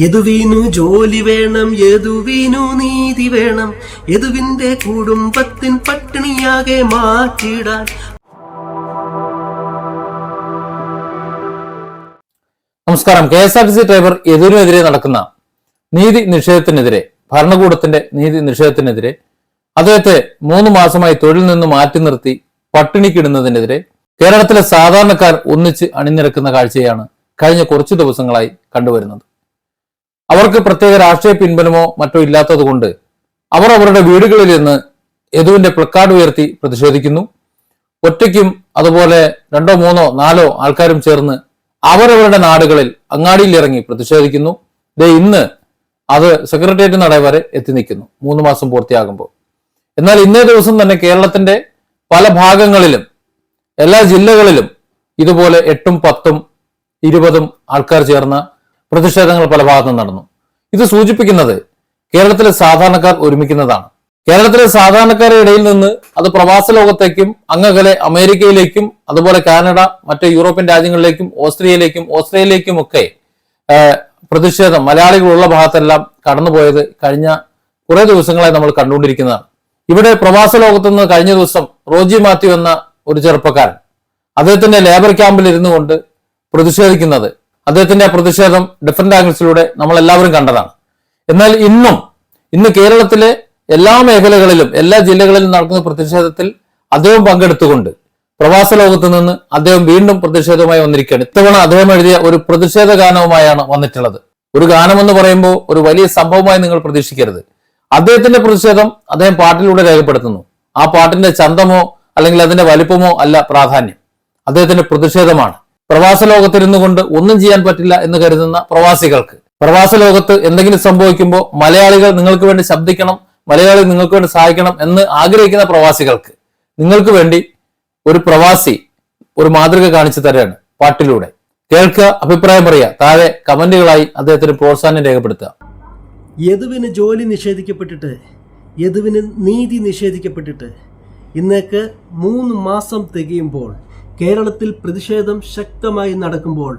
യദുവിനു ജോലി വേണം യദുവിനു നീതി വേണം. യദുവിന്റെ കുടുംബത്തിൻ പട്ടിണിയാകെ മാറ്റിടാൻ. നമസ്കാരം. K S R T C driver എതിരിനെതിരെ നടക്കുന്ന നീതി നിഷേധത്തിനെതിരെ ഭരണകൂടത്തിന്റെ നീതി നിഷേധത്തിനെതിരെ അദ്ദേഹത്തെ മൂന്ന് മാസമായി തൊഴിൽ നിന്ന് മാറ്റി നിർത്തി പട്ടിണിക്കിടുന്നതിനെതിരെ കേരളത്തിലെ സാധാരണക്കാർ ഒന്നിച്ച് അണിനിരക്കുന്ന കാഴ്ചയാണ് കഴിഞ്ഞ കുറച്ചു ദിവസങ്ങളായി കണ്ടുവരുന്നത്. അവർക്ക് പ്രത്യേക രാഷ്ട്രീയ പിൻബലമോ മറ്റോ ഇല്ലാത്തതുകൊണ്ട് അവർ അവരുടെ വീടുകളിൽ നിന്ന് യദുവിന്റെ പ്ലക്കാർഡ് ഉയർത്തി പ്രതിഷേധിക്കുന്നു. ഒറ്റയ്ക്കും അതുപോലെ രണ്ടോ മൂന്നോ നാലോ ആൾക്കാരും ചേർന്ന് അവരവരുടെ നാടുകളിൽ അങ്ങാടിയിൽ ഇറങ്ങി പ്രതിഷേധിക്കുന്നു. ദേ ഇന്ന് അത് സെക്രട്ടേറിയറ്റ് നട വരെ എത്തി നിൽക്കുന്നു. മൂന്ന് മാസം പൂർത്തിയാകുമ്പോൾ. എന്നാൽ ഇന്നേ ദിവസം തന്നെ കേരളത്തിന്റെ പല ഭാഗങ്ങളിലും എല്ലാ ജില്ലകളിലും ഇതുപോലെ എട്ടും പത്തും ഇരുപതും ആൾക്കാർ ചേർന്ന പ്രതിഷേധങ്ങൾ പല ഭാഗത്തും നടന്നു. ഇത് സൂചിപ്പിക്കുന്നത് കേരളത്തിലെ സാധാരണക്കാർ ഒരുമിക്കുന്നതാണ്. കേരളത്തിലെ സാധാരണക്കാരുടെ ഇടയിൽ നിന്ന് അത് പ്രവാസ ലോകത്തേക്കും അങ്ങകലെ അമേരിക്കയിലേക്കും അതുപോലെ കാനഡ മറ്റ് യൂറോപ്യൻ രാജ്യങ്ങളിലേക്കും ഓസ്ട്രിയയിലേക്കും ഓസ്ട്രേലിയയിലേക്കും ഒക്കെ പ്രതിഷേധം മലയാളികളുള്ള ഭാഗത്തെല്ലാം കടന്നുപോയത് കഴിഞ്ഞ കുറെ ദിവസങ്ങളായി നമ്മൾ കണ്ടുകൊണ്ടിരിക്കുന്നതാണ്. ഇവിടെ പ്രവാസ ലോകത്തു നിന്ന് കഴിഞ്ഞ ദിവസം റോജി മാത്യു എന്ന ഒരു ചെറുപ്പക്കാരൻ അദ്ദേഹത്തിന്റെ ലേബർ ക്യാമ്പിൽ ഇരുന്നു കൊണ്ട് പ്രതിഷേധിക്കുന്നത് അദ്ദേഹത്തിന്റെ പ്രതിഷേധം ഡിഫറെന്റ് ആംഗിൾസിലൂടെ നമ്മൾ എല്ലാവരും കണ്ടതാണ്. എന്നാൽ ഇന്നും ഇന്ന് കേരളത്തിലെ എല്ലാ മേഖലകളിലും എല്ലാ ജില്ലകളിലും നടക്കുന്ന പ്രതിഷേധത്തിൽ അദ്ദേഹം പങ്കെടുത്തുകൊണ്ട് പ്രവാസ ലോകത്ത് നിന്ന് അദ്ദേഹം വീണ്ടും പ്രതിഷേധവുമായി വന്നിരിക്കുകയാണ്. ഇത്തവണ അദ്ദേഹം എഴുതിയ ഒരു പ്രതിഷേധ ഗാനവുമായാണ് വന്നിട്ടുള്ളത്. ഒരു ഗാനം എന്ന് പറയുമ്പോൾ ഒരു വലിയ സംഭവമായി നിങ്ങൾ പ്രതീക്ഷിക്കരുത്. അദ്ദേഹത്തിന്റെ പ്രതിഷേധം അദ്ദേഹം പാട്ടിലൂടെ രേഖപ്പെടുത്തുന്നു. ആ പാട്ടിന്റെ ചന്തമോ അല്ലെങ്കിൽ അതിന്റെ വലിപ്പമോ അല്ല പ്രാധാന്യം. അദ്ദേഹത്തിന്റെ പ്രതിഷേധമാണ്. പ്രവാസ ലോകത്തിരുന്നു കൊണ്ട് ഒന്നും ചെയ്യാൻ പറ്റില്ല എന്ന് കരുതുന്ന പ്രവാസികൾക്ക്. പ്രവാസ ലോകത്ത് എന്തെങ്കിലും സംഭവിക്കുമ്പോൾ മലയാളികൾ നിങ്ങൾക്ക് വേണ്ടി ശബ്ദിക്കണം മലയാളി നിങ്ങൾക്ക് വേണ്ടി സഹായിക്കണം എന്ന് ആഗ്രഹിക്കുന്ന പ്രവാസികൾക്ക് നിങ്ങൾക്ക് വേണ്ടി ഒരു പ്രവാസി ഒരു മാതൃക കാണിച്ചു തരാണ് പാട്ടിലൂടെ. കേൾക്കുക അഭിപ്രായം പറയുക താഴെ കമന്റുകളായി അദ്ദേഹത്തിന് പ്രോത്സാഹനം രേഖപ്പെടുത്തുക. യദുവിന് ജോലി നിഷേധിക്കപ്പെട്ടിട്ട് യദുവിന് നീതി നിഷേധിക്കപ്പെട്ടിട്ട് ഇന്നേക്ക് മൂന്ന് മാസം തികയുമ്പോൾ കേരളത്തിൽ പ്രതിഷേധം ശക്തമായി നടക്കുമ്പോൾ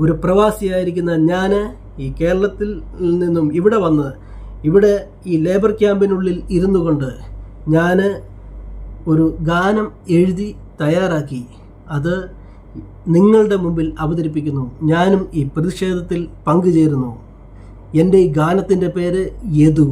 ഒരു പ്രവാസിയായിരിക്കുന്ന ഞാൻ ഈ കേരളത്തിൽ നിന്നും ഇവിടെ വന്ന് ഇവിടെ ഈ ലേബർ ക്യാമ്പിനുള്ളിൽ ഇരുന്നു കൊണ്ട് ഞാൻ ഒരു ഗാനം എഴുതി തയ്യാറാക്കി. അത് നിങ്ങളുടെ മുമ്പിൽ അവതരിപ്പിക്കുന്നു. ഞാനും ഈ പ്രതിഷേധത്തിൽ പങ്കുചേരുന്നു. എന്റെ ഈ ഗാനത്തിന്റെ പേര് യദു.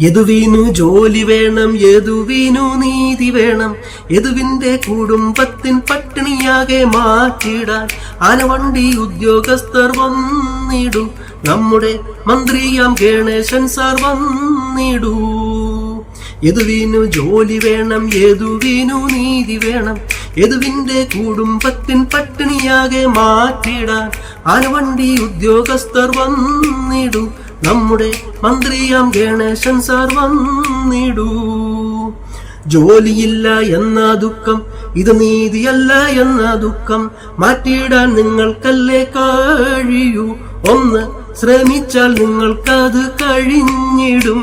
യദുവിനു ജോലി വേണം യദുവിനു നീതി വേണം. യദുവിന്റെ കുടുംബത്തിൻ പട്ടിണിയാകെ മാറ്റിടാൻ ആനവണ്ടി ഉദ്യോഗസ്ഥർ വന്നിടൂ. നമ്മുടെ മന്ത്രിയാം ഗണേശൻ സാർ വന്നിടൂ. യദുവിനു ജോലി വേണം യദുവിനു നീതി വേണം. യദുവിന്റെ കുടുംബത്തിൻ പട്ടിണിയാകെ മാറ്റിടാൻ ആനവണ്ടി ഉദ്യോഗസ്ഥർ വന്നിടൂ. നമ്മുടെ മന്ത്രിയാം ഗണേശൻ സാർ വന്നിടൂ. ജോലിയില്ല എന്ന ദുഃഖം ഇത് നീതിയല്ല എന്ന ദുഃഖം മാറ്റിയിടാൻ നിങ്ങൾക്കല്ലേ കഴിയൂ. ഒന്ന് ശ്രമിച്ചാൽ നിങ്ങൾക്കത് കഴിഞ്ഞിടും.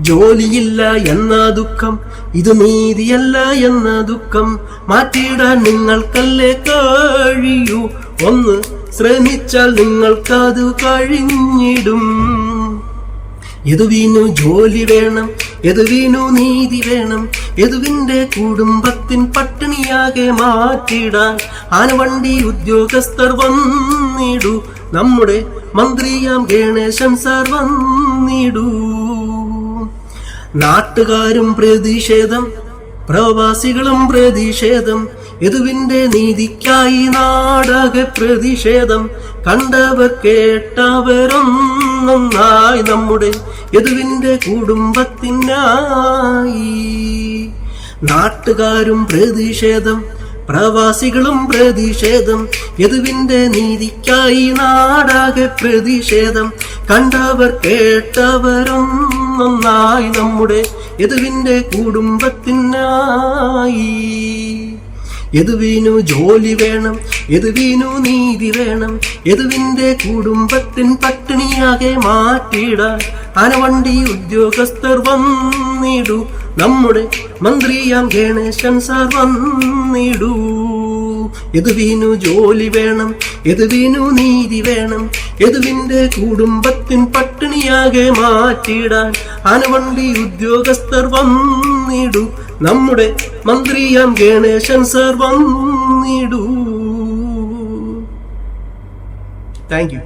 ജോലിയില്ല എന്ന ദുഃഖം ഇത് നീതിയല്ല എന്ന ദുഃഖം മാറ്റിയിടാൻ നിങ്ങൾക്കല്ലേ കഴിയൂ. ഒന്ന് ശ്രമിച്ചാൽ നിങ്ങൾക്കത് കഴിഞ്ഞിടും. യദുവിനു ജോലി വേണം യദുവിനു നീതി വേണം യദുവിന്റെ കുടുംബത്തിൻ പട്ടിണിയാകെ മാറ്റിടാൻ ആനവണ്ടി ഉദ്യോഗസ്ഥർ വന്നിടൂ. നമ്മുടെ മന്ത്രിയാം ഗണേശൻ സാർ വന്നിടൂ. നാട്ടുകാരും പ്രതിഷേധം പ്രവാസികളും പ്രതിഷേധം യദുവിന്റെ നീതിക്കായി നാടക പ്രതിഷേധം കണ്ടവർ കേട്ടവരും കേട്ടവരൊന്നൊന്നായി നമ്മുടെ യദുവിന്റെ കുടുംബത്തിനായി. നാട്ടുകാരും പ്രതിഷേധം പ്രവാസികളും പ്രതിഷേധം യദുവിന്റെ നീതിക്കായി നാടക പ്രതിഷേധം കണ്ടവർ കേട്ടവരും നന്നായി നമ്മുടെ യദുവിന്റെ കുടുംബത്തിനായി. യദുവിനു ജോലി വേണം യദുവിനു നീതി വേണം യദുവിന്റെ കുടുംബത്തിൻ പട്ടിണിയാകെ മാറ്റിയിട അനവണ്ടി ഉദ്യോഗസ്ഥർ വന്നിടൂ. നമ്മുടെ മന്ത്രിയാം ഗണേശൻ സാർ വന്നിടൂ. യദുവിനു ജോലി വേണം യദുവിനു നീതി വേണം യദുവിന്റെ കുടുംബത്തിൻ പട്ടിണിയാകെ മാറ്റിയിടാൻ അനവണ്ടി ഉദ്യോഗസ്ഥർ വന്നിടൂ. നമ്മുടെ മന്ത്രിയാം ഗണേശൻ സർ വന്നിടൂ. Thank you